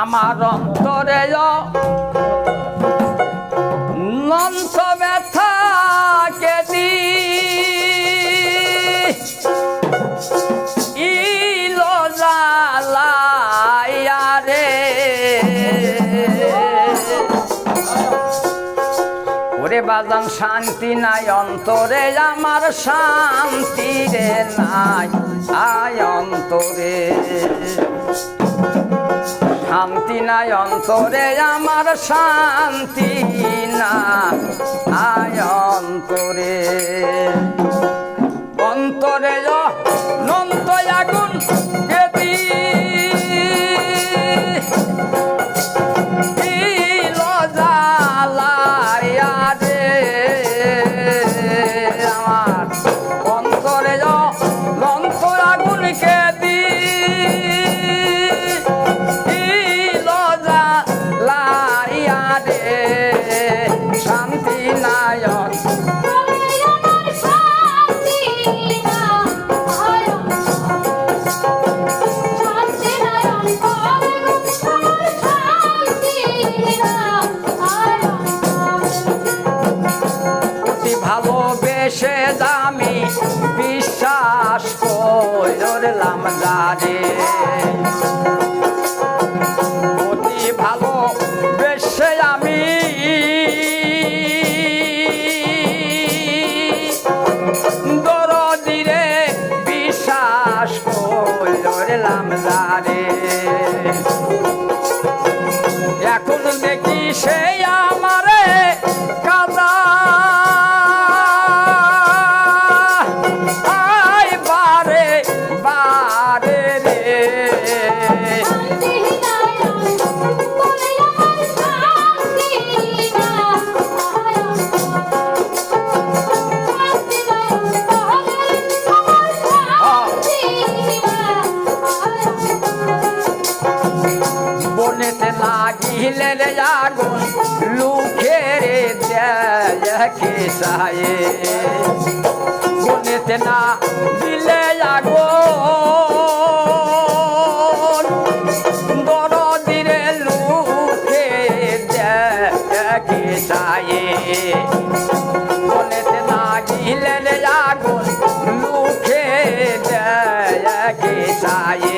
আমার অন্তরে নন্ত ব্যথা কেদি। ইলো জালাইয়া রে। শান্তি নাই অন্তরে, আমার শান্তি রে নাই, আয় অন্তরে। শান্তি নাই অন্তরে আমার শান্তি না আয় অন্তরে। অন্তরে নন্ত সে আমারে কাদা। আয় বারে বারে রে। দেখে সায়ে বনেতে না দিলে আগুন। দরদিরে লুখে দেখে সায়ে বনেতে লাগিলে রে আগুন লুখে দেখে সায়ে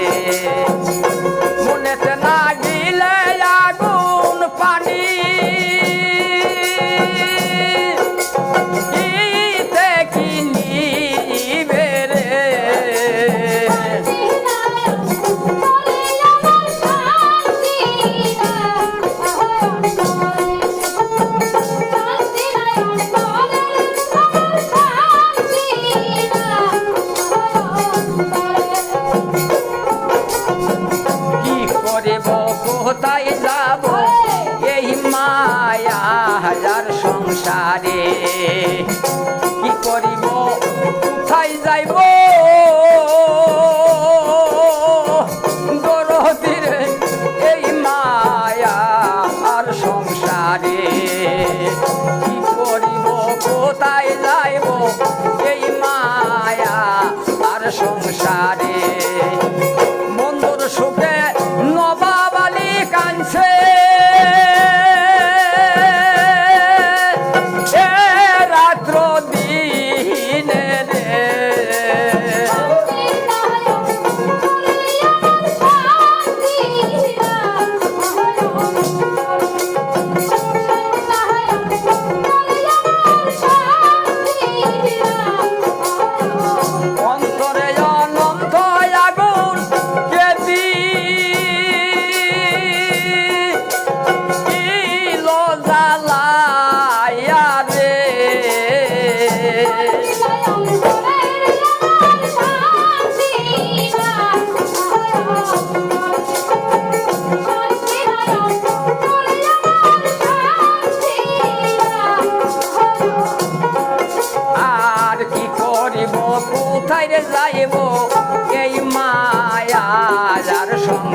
কোথায় যাব? এই মায়া হাজার সংসারে। কি করিব? কোথায় যাইব?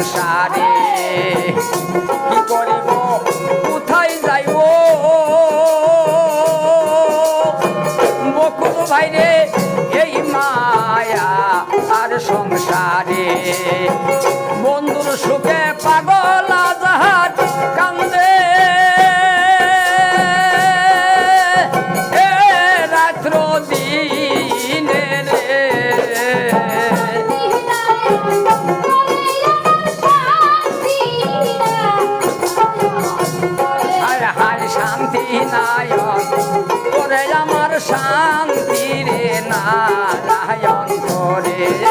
সংসারে। কি করিব? কোথায় যাইব? বকুল ভাইরে এই মায়া আর সংসারে। বন্ধুর সুখে পাগল 那样多累